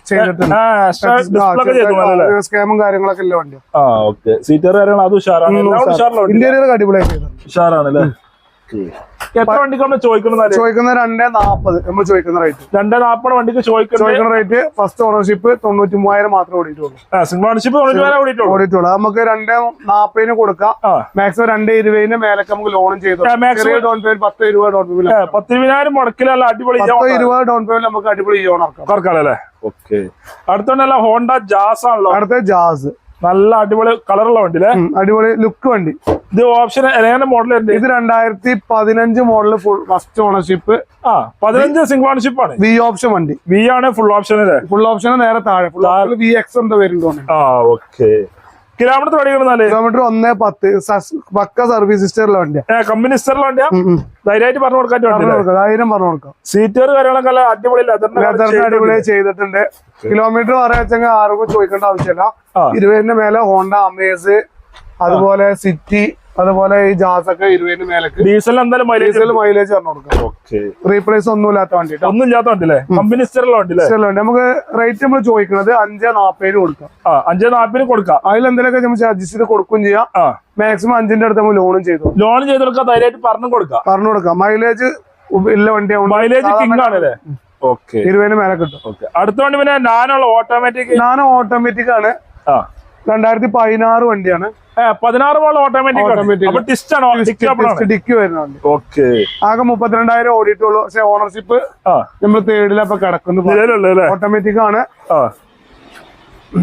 ചെയ്തിട്ടുണ്ട്. ഡിസ്പ്ലേ ഒക്കെ ചെയ്തു സ്കാമും കാര്യങ്ങളൊക്കെ ഇല്ല വണ്ടി ആ ഓക്കെ. സീറ്റർ കാര്യങ്ങൾ അത് ഉഷാറാണ്. ഇന്റീരിയർ അടിപൊളിയായിട്ട് ഉഷാറാണല്ലേ ഉഷാറാണ് അല്ലേ? എത്ര വണ്ടിക്ക് നമ്മൾ ചോദിക്കുന്നത് ചോദിക്കുന്ന രണ്ടേ നാപ്പത്. നമ്മൾ ചോദിക്കുന്ന റേറ്റ്. രണ്ടേ നാപ്പത് വണ്ടിക്ക് ചോദിക്കുന്ന റേറ്റ് ഫസ്റ്റ് ഓണർഷിപ്പ് തൊണ്ണൂറ്റി മൂവായിരം മാത്രമേ ഓടിയിട്ടുള്ളൂ. Single ownership ഓടിയിട്ടുള്ളൂ. നമുക്ക് രണ്ടേ നാപ്പതിന് കൊടുക്കാം. മാക്സിമം രണ്ടേ ഇരുപതിന് മേലൊക്കെ നമുക്ക് ലോണും ചെയ്തു. ഡൗൺ പേയ്മെന്റ് പത്ത് ഇരുപത് ഡൗൺ പേയ്മെന്റ് പത്തിരുപതിനായിരം മുടക്കിലല്ല അടിപൊളി ഇരുപത് ഡൗൺ പേയ്മെന്റ് നമുക്ക് അടിപൊളി ചെയ്യണം ഓക്കെ. അടുത്തോണ്ടല്ല ഹോണ്ട ജാസ് ആണല്ലോ അടുത്ത ജാസ്. നല്ല അടിപൊളി കളറുള്ള വണ്ടി അല്ലേ അടിപൊളി ലുക്ക് വണ്ടി. ഇത് ഓപ്ഷൻ എങ്ങനെ മോഡൽ ഇത് രണ്ടായിരത്തി പതിനഞ്ച് മോഡൽ ഫുൾ ഫസ്റ്റ് ഓണർഷിപ്പ് ആ പതിനഞ്ച് സിംഗിൾ ഓണർഷിപ്പ് ആണ്. വി ഓപ്ഷൻ വണ്ടി. വി ആണ് ഫുൾ ഓപ്ഷൻ അല്ലേ? ഫുൾ ഓപ്ഷൻ നേരെ താഴെ. ഫുൾ വി എക്സ് എന്താ വരുന്നത് ആ ഓക്കെ കിലോമീറ്റർ പഠിക്കണമെന്നാൽ കിലോമീറ്റർ ഒന്നേ പത്ത്. പക്ക സർവീസ് ഹിസ്റ്ററിലെ വണ്ടിയാ. കമ്പനി സ്റ്ററിലെ വണ്ടിയാ. ധൈര്യമായിട്ട് പറഞ്ഞു കൊടുക്കാൻ ധൈര്യം പറഞ്ഞു കൊടുക്കാം. സീറ്റർ കാര്യങ്ങളൊക്കെ അല്ല അടിപൊളി അടിപൊളി ചെയ്തിട്ടുണ്ട്. കിലോമീറ്റർ പറയാച്ചെങ്കിൽ ആർക്കും ചോദിക്കേണ്ട ആവശ്യമില്ല. ഇരുപതിന്റെ മേലെ ഹോണ്ട അമേസ് അതുപോലെ സിറ്റി അതുപോലെ ഈ ജാസ് ഒക്കെ ഇരുപതിന് മേലേക്ക് ഡീസൽ എന്തായാലും മൈലേജ് ഡീസൽ മൈലേജ് പറഞ്ഞു കൊടുക്കാം. ഓക്കെ. റീപ്ലേസ് ഒന്നും ഇല്ലാത്ത വണ്ടിട്ടോ ഒന്നും ഇല്ലാത്ത വണ്ടില്ലേ കമ്പനി സ്റ്ററിലെ വണ്ടില്ലേ വണ്ടി. നമുക്ക് റേറ്റ് നമ്മൾ ചോദിക്കുന്നത് അഞ്ചേ നാപ്പതിന് കൊടുക്കാം. അഞ്ചേ നാൽപ്പതിന് കൊടുക്കാം. അതിൽ എന്തെങ്കിലുമൊക്കെ നമുക്ക് അഡ്ജസ്റ്റ് ചെയ്ത് കൊടുക്കും ചെയ്യാം. ആ. മാക്സിമം അഞ്ചിന്റെ അടുത്ത് നമ്മൾ ലോണും ചെയ്തു ലോൺ ചെയ്ത് കൊടുക്കാം ധൈര്യമായിട്ട് പറഞ്ഞു കൊടുക്കാം. പറഞ്ഞു കൊടുക്കാം. മൈലേജ് ഇല്ല വണ്ടിയാണ് മൈലേജ് കിങ് ആണല്ലേ? ഓക്കെ. ഇരുപതിന് മേലെ കിട്ടും. ഓക്കെ. അടുത്ത വണ്ടി പിന്നെ നാനുള്ള ഓട്ടോമാറ്റിക് നാനോ ഓട്ടോമാറ്റിക് ആണ്. ആ. രണ്ടായിരത്തി പതിനാറ് വണ്ടിയാണ് പതിനാറ് ഓട്ടോമാറ്റിക് ആണ്. ഡിക്കി വരുന്ന വണ്ടി. ഓക്കെ. ആകെ മുപ്പത്തിരണ്ടായിരം ഓടിയിട്ടുള്ളൂ. പക്ഷെ ഓണർഷിപ്പ് നമ്മൾ തേർഡിലപ്പൊ കിടക്കുന്നു ഓട്ടോമാറ്റിക് ആണ്.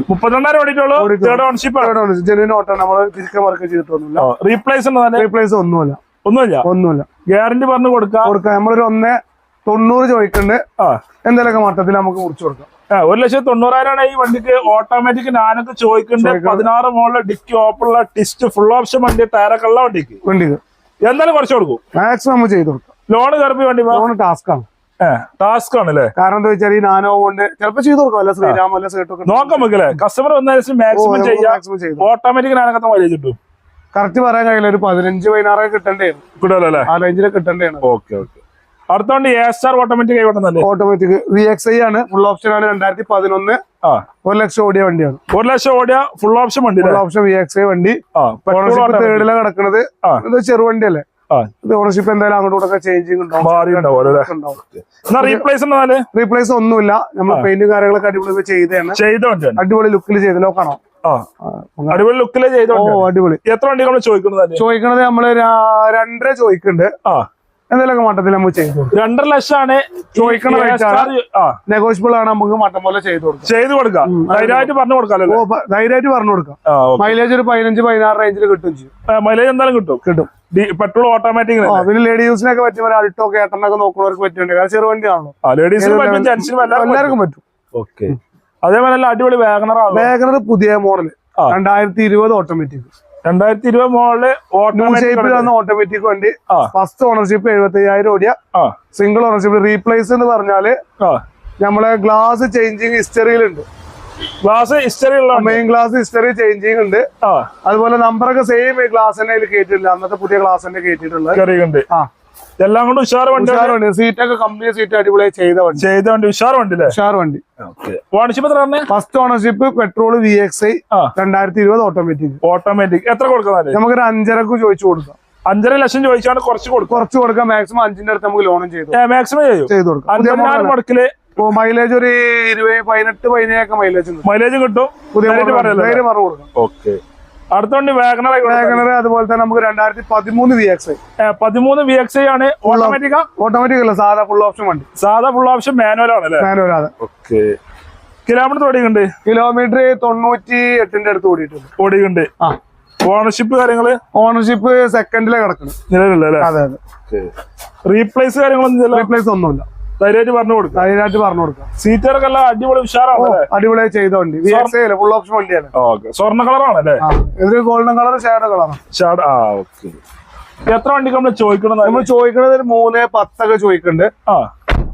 മുപ്പത്തിരണ്ടായിരം ഓടിയിട്ടുള്ളൂ. തേർഡ് ജെനുവിൻ ഓട്ടോ നമ്മൾ തിരിക്കാൻ വർക്ക് ചെയ്തിട്ടൊന്നുമില്ല. റീപ്ലേസ് ഉണ്ട് തന്നെ? റീപ്ലേസ് ഒന്നുമില്ല. ഒന്നുമില്ല? ഒന്നുമില്ല. ഗ്യാരണ്ടി പറഞ്ഞു കൊടുക്കാം. കൊടുക്കാം. നമ്മളൊരു ഒന്നേ തൊണ്ണൂറ് ചോദിക്കുന്നുണ്ട് ആ എന്തെങ്കിലുമൊക്കെ മട്ടത്തിൽ നമുക്ക് മുറിച്ചു കൊടുക്കാം. ഒരു ലക്ഷത്തി തൊണ്ണൂറായിരമാണ് ഈ വണ്ടിക്ക് ഓട്ടോമാറ്റിക് ഞാനൊക്കെ ചോദിക്കുന്നുണ്ട് പതിനാറ് മോളിലെ ഡിക്കി ഓപ്പണുള്ള ടിസ്റ്റ് ഫുൾ ഓപ്ഷൻ വണ്ടി ടയറൊക്കെ ഉള്ള വണ്ടിക്ക്. വണ്ടിക്ക്. എന്തായാലും കുറച്ച് കൊടുക്കും. മാക്സിമം ചെയ്ത് കൊടുക്കാം. ലോൺ കയറി വണ്ടി ലോൺ ടാസ്ക് ആണ് ടാസ്ക് ആണ് അല്ലേ കാരണം എന്താ വെച്ചാൽ ഈ നാനോ കൊണ്ട് ചിലപ്പോൾ ചെയ്ത് കൊടുക്കാം. അല്ല അല്ല സേട്ടൊക്കെ നോക്കാം നമുക്കല്ലേ? കസ്റ്റമർ വന്നതിന് മാക്സിമം ചെയ്യാം. ഓട്ടോമാറ്റിക് ഞാനൊക്കെ മൈലേജ് കിട്ടും. കറക്റ്റ് പറയാൻ കഴിയില്ല. ഒരു പതിനഞ്ച് പതിനാറൊക്കെ കിട്ടേണ്ടേ? കിട്ടുമല്ലോ അല്ലേ? ആ റേഞ്ചിൽ കിട്ടണ്ടേണ് ഓക്കെ ഓക്കെ അടുത്ത വണ്ടി എ സ്റ്റാർ ഓട്ടോമാറ്റിക് ആയിക്കോട്ടെ ഓട്ടോമാറ്റിക് വി എക്സ് ഐ ആണ്. ഫുൾ ഓപ്ഷൻ ആണ് രണ്ടായിരത്തി പതിനൊന്ന് ഒരു ലക്ഷം ഓടിയ വണ്ടിയാണ്. ഒരു ലക്ഷം ഓടിയ ഫുൾ ഓപ്ഷൻ വണ്ടി full option V X I വണ്ടി. തേർഡിലാണ് കിടക്കുന്നത് ചെറു ഇത് ചെറുവണ്ടിയല്ലേ ആ. ഓണർഷിപ്പ് എന്തായാലും അങ്ങോട്ടും ചേഞ്ചിങ് അല്ലേ? റീപ്ലേസ് റീപ്ലേസ് ഒന്നുമില്ല. നമ്മൾ പെയിന്റും കാര്യങ്ങളൊക്കെ അടിപൊളി ചെയ്തതാണ്. ചെയ്ത അടിപൊളി ലുക്കിൽ ചെയ്ത് നോക്കണോ ആ. അടിപൊളി ലുക്കിലെ ചെയ്തോ അടിപൊളി. എത്ര വണ്ടി നമ്മൾ ചോദിക്കുന്നത് ചോദിക്കണത് നമ്മൾ രണ്ടര ചോദിക്കുന്നുണ്ട്. ആ. എന്തെങ്കിലുമൊക്കെ മട്ടത്തിൽ നമുക്ക് ചെയ്തു കൊടുക്കാം. രണ്ടര ലക്ഷമാണ് ചോദിക്കണ നെഗോഷ്യബിൾ ആണ്. നമുക്ക് മട്ടം പോലെ ചെയ്തു കൊടുക്കാം. ചെയ്ത് കൊടുക്കാം. ധൈര്യമായിട്ട് പറഞ്ഞു കൊടുക്കാമല്ലോ ധൈര്യമായിട്ട് പറഞ്ഞു കൊടുക്കാം. മൈലേജ് ഒരു പതിനഞ്ച് പതിനാറ് റേഞ്ചിൽ കിട്ടും ചെയ്യും. മൈലേജ് എന്തായാലും കിട്ടും. കിട്ടും. പെട്രോൾ ഓട്ടോമാറ്റിക് പിന്നെ ലേഡീസിനൊക്കെ പോലെ അൾട്ടോ കേട്ടനൊക്കെ നോക്കുന്നവർക്ക് പറ്റുന്നുണ്ട് കാരണം ചെറു വണ്ടിയാണല്ലോ. ലേഡീസിനും പറ്റും ജെന്റ്സിനും എല്ലാവർക്കും എല്ലാവർക്കും പറ്റും. ഓക്കെ. അതേപോലെ അടിപൊളി വാഗണറാണ് വേഗനർ പുതിയ മോഡൽ. രണ്ടായിരത്തി ഇരുപത് ഓട്ടോമാറ്റിക് രണ്ടായിരത്തി ഇരുപത് മോളിൽ ഓട്ടോമാറ്റിക് വണ്ടി. ഫസ്റ്റ് ഓണർഷിപ്പ് എഴുപത്തി അയ്യായിരം ഓടിയ. സിംഗിൾ ഓണർഷിപ്പ് റീപ്ലേസ് എന്ന് പറഞ്ഞാൽ നമ്മളെ glass changing ഹിസ്റ്ററിയിലുണ്ട് glass history main glass history changing ഉണ്ട്. അതുപോലെ നമ്പറൊക്കെ സെയിം ഗ്ലാസ് തന്നെ കേട്ടിട്ടില്ല. കയറ്റിയിട്ടില്ല അന്നത്തെ പുതിയ ഗ്ലാസ് തന്നെ കയറ്റിയിട്ടുള്ളത് എല്ലാം കൊണ്ട് ഉഷാർ വണ്ടി സീറ്റൊക്കെ കമ്പനി സീറ്റ് അടിപൊളിയായി ചെയ്ത വണ്ടി. ചെയ്ത വണ്ടി ഉഷാർ വണ്ടി അല്ലേ? ഉഷാർ വണ്ടി. ഓണർഷിപ്പ് എത്ര first ownership petrol V X I രണ്ടായിരത്തി ഇരുപത് ഓട്ടോമാറ്റിക് ഓട്ടോമാറ്റിക് എത്ര കൊടുക്കുന്നാൽ നമുക്കൊരു അഞ്ചരക്ക് ചോദിച്ചു കൊടുക്കാം. അഞ്ചര ലക്ഷം ചോദിച്ചാണ് കുറച്ച് കൊടുക്കും. കുറച്ച് കൊടുക്കാം. മാക്സിമം അഞ്ചിന്റെ അടുത്ത് നമുക്ക് ലോണും ചെയ്തു മാക്സിമം ചെയ്യും ചെയ്തു. കൊടുക്കാം. മുടക്കിൽ മൈലേജ് ഒരു ഇരുപത് പതിനെട്ട് പതിനേഴൊക്കെ മൈലേജ് മൈലേജ് മൈലേജും കിട്ടും. പുതിയ കൊടുക്കാം. ഓക്കെ. അടുത്ത വണ്ടി വാഗണർ വാഗണർ അതുപോലെ തന്നെ നമുക്ക് രണ്ടായിരത്തി പതിമൂന്ന് വി എക്സ് ഐ പതിമൂന്ന് വി എക്സ് ഐ ആണ് ഓട്ടോമാറ്റിക്കാ ഓട്ടോമാറ്റിക് അല്ല സാധാ ഫുൾ ഓപ്ഷൻ വണ്ടി. സാധാ ഫുൾ ഓപ്ഷൻ മാനുവൽ ആണ് അല്ലേ? മാനുവൽ ആണ്. ഓക്കെ. കിലോമീറ്റർ ഓടിക്കുന്നുണ്ട്? കിലോമീറ്റർ തൊണ്ണൂറ്റി എട്ടിന്റെ അടുത്ത് ഓടിയിട്ടുണ്ട്. ഓടിക്കുന്നുണ്ട്. ആ. ഓണർഷിപ്പ് കാര്യങ്ങൾ? ഓണർഷിപ്പ് സെക്കൻഡിലെ കിടക്കണം നിലവിലുള്ള അല്ലേ? അതെ അതെ. റീപ്ലേസ് കാര്യങ്ങളൊന്നും റീപ്ലേസ് ഒന്നുമില്ല. ധൈര്യമായിട്ട് പറഞ്ഞു കൊടുക്കുക ധൈര്യമായിട്ട് പറഞ്ഞു കൊടുക്കുക സീറ്ററൊക്കെ എല്ലാം അടിപൊളി ഉഷാറാണ് അടിപൊളിയായി ചെയ്ത വണ്ടി. ഫുൾ ഓപ്ഷൻ വണ്ടിയാണ്. ഓക്കെ. സ്വർണ കളറാണ് അല്ലേ? ആ ഇതൊരു ഗോൾഡൻ കളർ ഷാഡ് കളറാണ് ഷാഡ് ആ ഓക്കെ. എത്ര വണ്ടിക്ക് നമ്മൾ ചോദിക്കണം നമ്മൾ ചോദിക്കുന്നത് ഒരു മൂന്ന് പത്തൊക്കെ ചോദിക്കുന്നുണ്ട് ആ.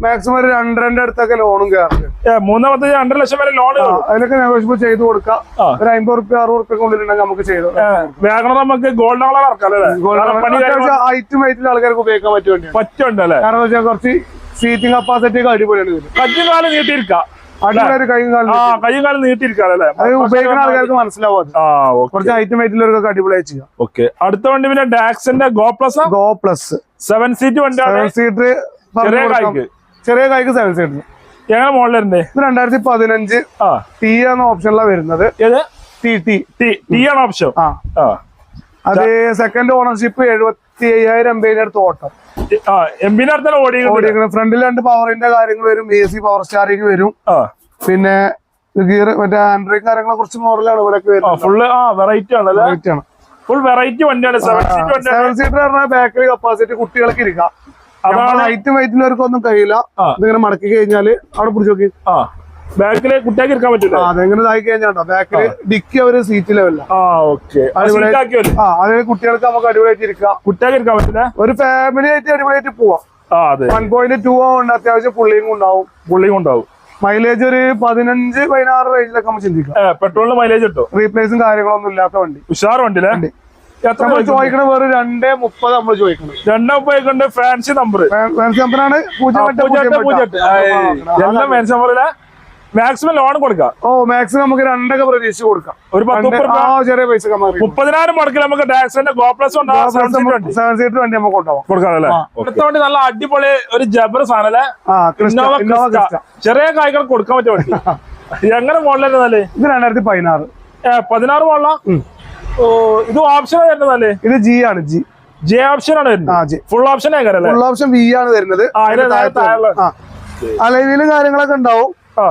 മാക്സിമം ഒരു രണ്ടരന്റെ അടുത്തൊക്കെ ലോണും കയറുന്നുണ്ട് ഏ മൂന്ന് പത്ത് രണ്ടര ലക്ഷം വരെ ലോൺ അതിലൊക്കെ നെഗോഷ്യബിൾ ചെയ്ത് കൊടുക്കാം. ഒരു അമ്പത് റുപ്യ അറുപത് റുപ്യ ഉള്ളിലുണ്ടെങ്കിൽ നമുക്ക് ചെയ്തു വേഗം നമുക്ക് ഗോൾഡൻ കളർ ഇറക്കാം ഹൈറ്റും ഹൈറ്റിൽ ആൾക്കാർക്ക് ഉപയോഗിക്കാൻ പറ്റുണ്ട് അല്ലേ കാരണം വെച്ചാൽ കുറച്ച് സീറ്റിംഗ് കപ്പാസിറ്റി ഒക്കെ അടിപൊളിയാണ് കയ്യും കാലം നീട്ടിയിരിക്കാം. കയ്യും കാലം നീട്ടിയിരിക്കാം. അല്ലേ? ഉപയോഗിക്കുന്ന ആൾക്കാർക്ക് മനസ്സിലാവും ആ ഓക്കെ. കുറച്ച് ഹൈറ്റും ഹൈറ്റിലൊക്കെ അടിപൊളിയായി ചെയ്യാം. ഓക്കെ. അടുത്ത വണ്ടി പിന്നെ ഡാക്സിന്റെ go plus? Go plus. Seven seat വണ്ടിയാണ്. സെവൻ സീറ്റർ ചെറിയ കായ്ക്ക്. ചെറിയ കായ്ക്ക് സെവൻ സീറ്റ് എങ്ങനെ മോഡലുണ്ട് ഇത് രണ്ടായിരത്തി പതിനഞ്ച് ടി ആണ് ഓപ്ഷനിലാണ് വരുന്നത്. ടി ടി ടി ടി ആണ് ഓപ്ഷൻ അത് സെക്കൻഡ് ഓണർഷിപ്പ് എഴുപത്തി അയ്യായിരം എംബിന്റെ അടുത്ത് ഓട്ടം. ആ എം പിന്റെ അടുത്തന്നെ ഓടിയുണ്ട് ഓടിക്കണം ഫ്രണ്ടിൽ രണ്ട് പവറിന്റെ കാര്യങ്ങൾ വരും എ സി പവർ സ്റ്റാറിംഗ് വരും. പിന്നെ ഗിയർ മറ്റേ ആൻഡ്രോയിഡ് കാര്യങ്ങളെ കുറച്ച് മോഡലാണ് ഇവിടെ ഫുള്ള് ആ വെറൈറ്റി ആണ് Right ആണ്. ഫുൾ വെറൈറ്റി വണ്ടിയാണ്. സെവൻ സീറ്റർ പറഞ്ഞാൽ ബാക്കിൽ കപ്പാസിറ്റി കുട്ടികൾക്ക് ഇരിക്കാം. അതാണ് ഹൈറ്റും വെയിറ്റിലവർക്കൊന്നും കഴിയില്ല. ഇതിങ്ങനെ മടക്കി കഴിഞ്ഞാൽ അവിടെ പിടിച്ചു നോക്കി. ബാക്കിൽ കുട്ടിയാക്കി ഇരിക്കാൻ പറ്റില്ല അതെങ്ങനെ ഇതായി കഴിഞ്ഞാട്ടോ ബാക്കിൽ ഡിക്കി അവർ സീറ്റ് ലെവലില്ല ആ ഓക്കെ അടിപൊളി. ആക്കി വരും ആ അതായത് കുട്ടികൾക്ക് നമുക്ക് അടിപൊളിയായിട്ട് ഇരിക്കാം. കുട്ടിയാക്കി ഇരിക്കാൻ പറ്റില്ല ഒരു ഫാമിലി ആയിട്ട് അടിപൊളിയായിട്ട് പോവാം. വൺ പോയിന്റ് ടു ഉണ്ട് അത്യാവശ്യം പുള്ളിയും ഉണ്ടാവും. പുള്ളിയും ഉണ്ടാവും. മൈലേജ് ഒരു പതിനഞ്ച് പതിനാറ് റേഞ്ചിലൊക്കെ നമുക്ക് ചിന്തിക്കാം. പെട്രോളിന് മൈലേജ് കിട്ടും? റീപ്ലേസും കാര്യങ്ങളൊന്നും ഇല്ലാത്ത വണ്ടി. ഉഷാർ വണ്ടിയില്ലേ? എത്ര നമ്മൾ ചോദിക്കണ വേറെ രണ്ടേ മുപ്പത് നമ്മൾ ചോദിക്കണം രണ്ടേ മുപ്പത് ഫാൻസി നമ്പർ ഫാൻസി നമ്പറാണ് പൂജ്യം എട്ട് പൂജ്യം എട്ട്. എല്ലാം ഫാൻസി നമ്പറില്ല മാക്സിമം ലോൺ കൊടുക്കാം. ഓ മാക്സിമം നമുക്ക് രണ്ടൊക്കെ പ്രതീക്ഷിച്ച് കൊടുക്കാം. ഒരു ചെറിയ പൈസ മുപ്പതിനായിരം മുടക്കിൽ നമുക്ക് ഡാക്സിന്റെ ഗോ പ്ലസ് ഉണ്ടാവും സെവൻ സീറ്റ് വണ്ടി നമുക്ക് കൊണ്ടുപോകാം. കൊടുക്കാമല്ലേ അടുത്ത നല്ല അടിപൊളി ഒരു ജബർ സാധനം അല്ലേ ആ Crysta Innova Innova Crysta. Crysta. ചെറിയ കായ്കൾ കൊടുക്കാൻ പറ്റിയ വണ്ടി. എങ്ങനെ മോഡലായിരുന്നല്ലേ ഇത് രണ്ടായിരത്തി പതിനാറ്. പതിനാറ് മോഡലാ ഓ ഇത് ഓപ്ഷൻ വരുന്നതല്ലേ ഇത് ജി ആണ് ജി ജെ ഓപ്ഷൻ ആണ് വരുന്നത്. ആ G full option full option V ആണ് വരുന്നത്. അലവിലും കാര്യങ്ങളൊക്കെ ഉണ്ടാവും. ആ.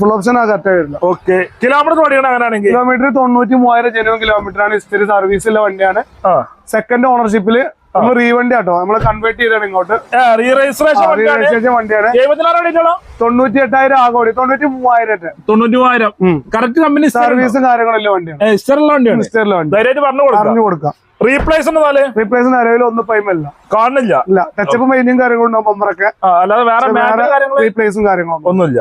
ഫുൾ ഓപ്ഷൻ ആ കറക്റ്റ് വരുന്നത്. ഓക്കെ കിലോമീറ്റർ ഓടിക്കണം അങ്ങനെയാണെങ്കിൽ? കിലോമീറ്റർ തൊണ്ണൂറ്റി മൂവായിരം ജനുവൻ കിലോമീറ്റർ ആണ് ഹിസ്റ്ററി സർവീസ് ഉള്ള വണ്ടിയാണ്. സെക്കൻഡ് ഓണർഷിപ്പിൽ നമ്മൾ റീവണ്ടി ആട്ടോ നമ്മൾ കൺവേർട്ട് ചെയ്താണ് ഇങ്ങോട്ട്. റീ രജിസ്ട്രേഷൻ വണ്ടിയാണ്. തൊണ്ണൂറ്റി എട്ടായിരം ആകെ ഓടി. തൊണ്ണൂറ്റി മൂവായിരം തൊണ്ണൂറ്റി മൂവായിരം കറക്റ്റ് കമ്പനി സർവീസും കാര്യങ്ങളുള്ള വണ്ടിയാണ്. പറഞ്ഞു കൊടുക്കാം. റീപ്ലേസ് റീപ്ലേസ് നിലവിൽ ഒന്നും പൈമല്ല കാണില്ല. ഇല്ല. ടച്ചപ്പ് മെയിനും കാര്യങ്ങളും ഉണ്ടാവും അല്ലാതെ വേറെ റീപ്ലേസും കാര്യങ്ങളും ഒന്നുമില്ല.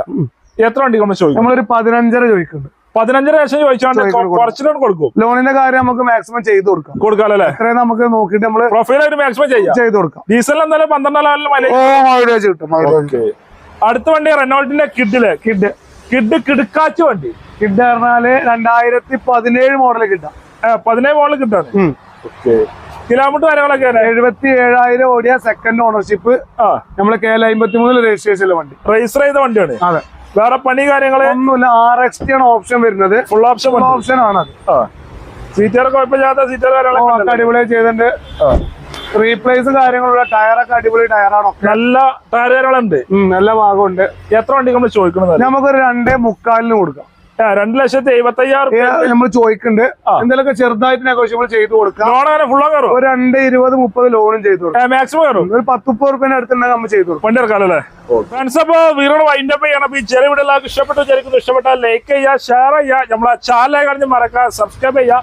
എത്ര വണ്ടി നമ്മൾ ചോദിക്കും? നമ്മളൊരു പതിനഞ്ചര ചോദിക്കുന്നുണ്ട്. പതിനഞ്ചര ലക്ഷം ചോദിച്ചാണ്ട്. കുറച്ചിലോട്ട് കൊടുക്കും. ലോണിന്റെ കാര്യം നമുക്ക് മാക്സിമം ചെയ്ത് കൊടുക്കാം. കൊടുക്കാല്ലേ അത്രയും നമുക്ക് നോക്കിയിട്ട് നമ്മൾ പ്രൊഫൈലായിട്ട് മാക്സിമം ചെയ്യാം. ചെയ്ത് കൊടുക്കാം. ഡീസൽ എന്തായാലും പന്ത്രണ്ടാം ലെവലിൽ മൈലേജ് കിട്ടും അടുത്ത വണ്ടി റെനോൾട്ടിന്റെ കിഡിൽ. കിഡ്. കിഡ് കിടുക്കാച്ച് വണ്ടി. കിഡ് പറഞ്ഞാൽ രണ്ടായിരത്തി പതിനേഴ് മോഡൽ കിട്ടാം. പതിനേഴ് മോഡൽ കിട്ടാണ് കിലോമീറ്റർ കാര്യങ്ങളൊക്കെ എഴുപത്തി ഏഴായിരം ഓടിയ സെക്കൻഡ് ഓണർഷിപ്പ് നമ്മൾ നമ്മൾ കെ എൽ അമ്പത്തി മൂന്നിൽ രജിസ്ട്രേഷനിലെ വണ്ടി. രജിസ്റ്റർ ചെയ്ത വണ്ടിയാണ്? അതെ. വേറെ പണി കാര്യങ്ങളെ? ഒന്നുമില്ല ആർ എക്സ് ടി ആണ് ഓപ്ഷൻ വരുന്നത്. ഫുൾ ഓപ്ഷൻ ഓപ്ഷൻ ആണ് അത്. സീറ്റർ കുഴപ്പമില്ലാത്ത സീറ്റർ കാര്യങ്ങളൊക്കെ അടിപൊളിയായി ചെയ്തിട്ടുണ്ട്. റീപ്ലേസ് കാര്യങ്ങളുള്ള ടയറൊക്കെ അടിപൊളി ടയറാണോ നല്ല ടയറുകളുണ്ട് നല്ല ഭാഗമുണ്ട്. എത്ര വണ്ടി നമ്മൾ ചോദിക്കുന്നത് നമുക്കൊരു രണ്ടേ മുക്കാലിന് കൊടുക്കാം. രണ്ട് ലക്ഷത്തി എഴുപത്തി അയ്യായിരം നമ്മൾ ചോദിക്കുന്നുണ്ട് എന്തെങ്കിലുമൊക്കെ ചെറുതായിട്ട് നെഗോഷ്യബിൾ ചെയ്ത് കൊടുക്കാം. ലോൺ അങ്ങനെ ഫുള്ളോ കയറും ഒരു രണ്ട് ഇരുപത് മുപ്പത് ലോണും ചെയ്ത് കൊടുക്കാം. മാക്സിമം കയറും ഒരു പത്ത് മുപ്പത് റുപ്യ അടുത്തുണ്ടെങ്കിൽ നമ്മൾ ചെയ്ത് കൊടുക്കും. വണ്ടി ഇറക്കാലോ അല്ലേ? ഫ്രണ്ട്സ് അപ്പൊ വൈൻഡ് അപ്പ് ചെയ്യണം. അപ്പൊ ഈ ചെറിയ വീഡിയോ എല്ലാവർക്കും ഇഷ്ടപ്പെട്ടു. ചെറിയ ഇഷ്ടപ്പെട്ടാൽ ലൈക്ക് ചെയ്യുക ഷെയർ ചെയ്യുക. നമ്മളെ ചാനലെ കഴിഞ്ഞ് മറക്കുക സബ്സ്ക്രൈബ് ചെയ്യുക.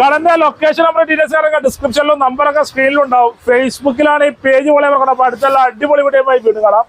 കടന്റെ ലൊക്കേഷൻ നമ്മുടെ ഡീറ്റെയിൽസ് ഒക്കെ ഡിസ്ക്രിപ്ഷനിലും നമ്പറൊക്കെ സ്ക്രീനിലുണ്ടാവും ഫേസ്ബുക്കിലാണ് ഈ പേജ് പോലെ അടുത്തുള്ള അടിപൊളി വീഡിയോ വീണ്ടും കാണാം.